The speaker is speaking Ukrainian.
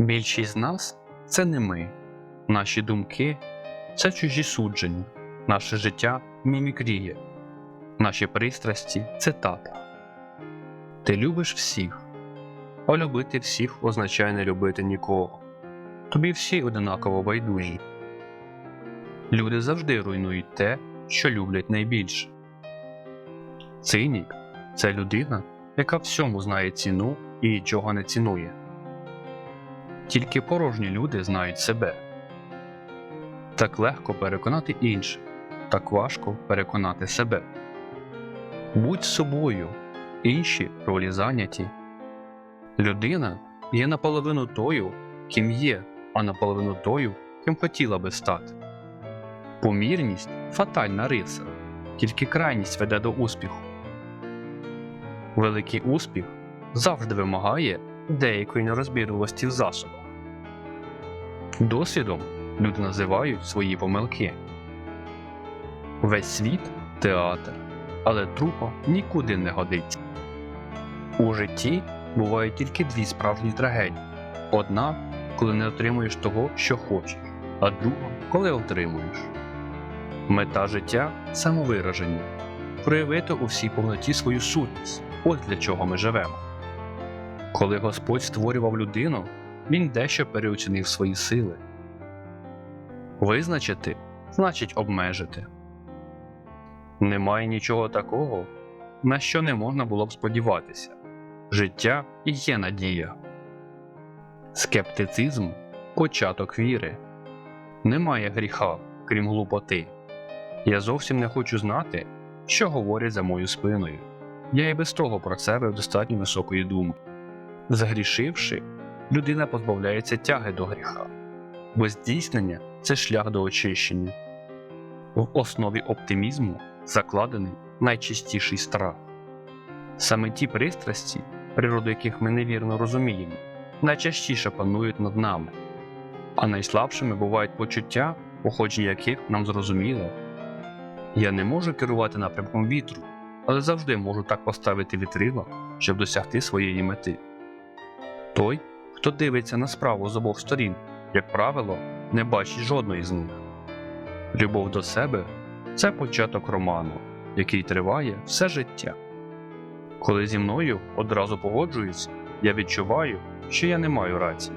Більшість з нас це не ми, наші думки це чужі судження, наше життя мімікріє, наші пристрасті цитата. Ти любиш всіх, а любити всіх означає не любити нікого. Тобі всі одинаково байдужі. Люди завжди руйнують те, що люблять найбільше. Цинік це людина, яка всьому знає ціну і нічого не цінує. Тільки порожні люди знають себе. Так легко переконати інших, так важко переконати себе. Будь собою, інші ролі зайняті. Людина є наполовину тою, ким є, а наполовину тою, ким хотіла би стати. Помірність фатальна риса, тільки крайність веде до успіху. Великий успіх завжди вимагає деякої нерозбірливості в засобах. Досвідом люди називають свої помилки. Весь світ театр, але трупа нікуди не годиться. У житті бувають тільки дві справжні трагедії: одна, коли не отримуєш того, що хочеш, а друга, коли отримуєш. Мета життя самовираження проявити у всій повноті свою сутність. Ось для чого ми живемо. Коли Господь створював людину, він дещо переоцінив свої сили. Визначити значить обмежити. Немає нічого такого, на що не можна було б сподіватися. Життя і є надія. Скептицизм початок віри. Немає гріха, крім глупоти. Я зовсім не хочу знати, що говорять за мою спиною. Я і без того про себе в достатньо високої думки. Загрішивши, людина позбавляється тяги до гріха, бо здійснення це шлях до очищення. В основі оптимізму закладений найчистіший страх. Саме ті пристрасті, природу яких ми невірно розуміємо, найчастіше панують над нами, а найслабшими бувають почуття, походження яких нам зрозуміло. Я не можу керувати напрямком вітру, але завжди можу так поставити вітрило, щоб досягти своєї мети. Той, хто дивиться на справу з обох сторін, як правило, не бачить жодної з них. Любов до себе це початок роману, який триває все життя. Коли зі мною одразу погоджуються, я відчуваю, що я не маю рації.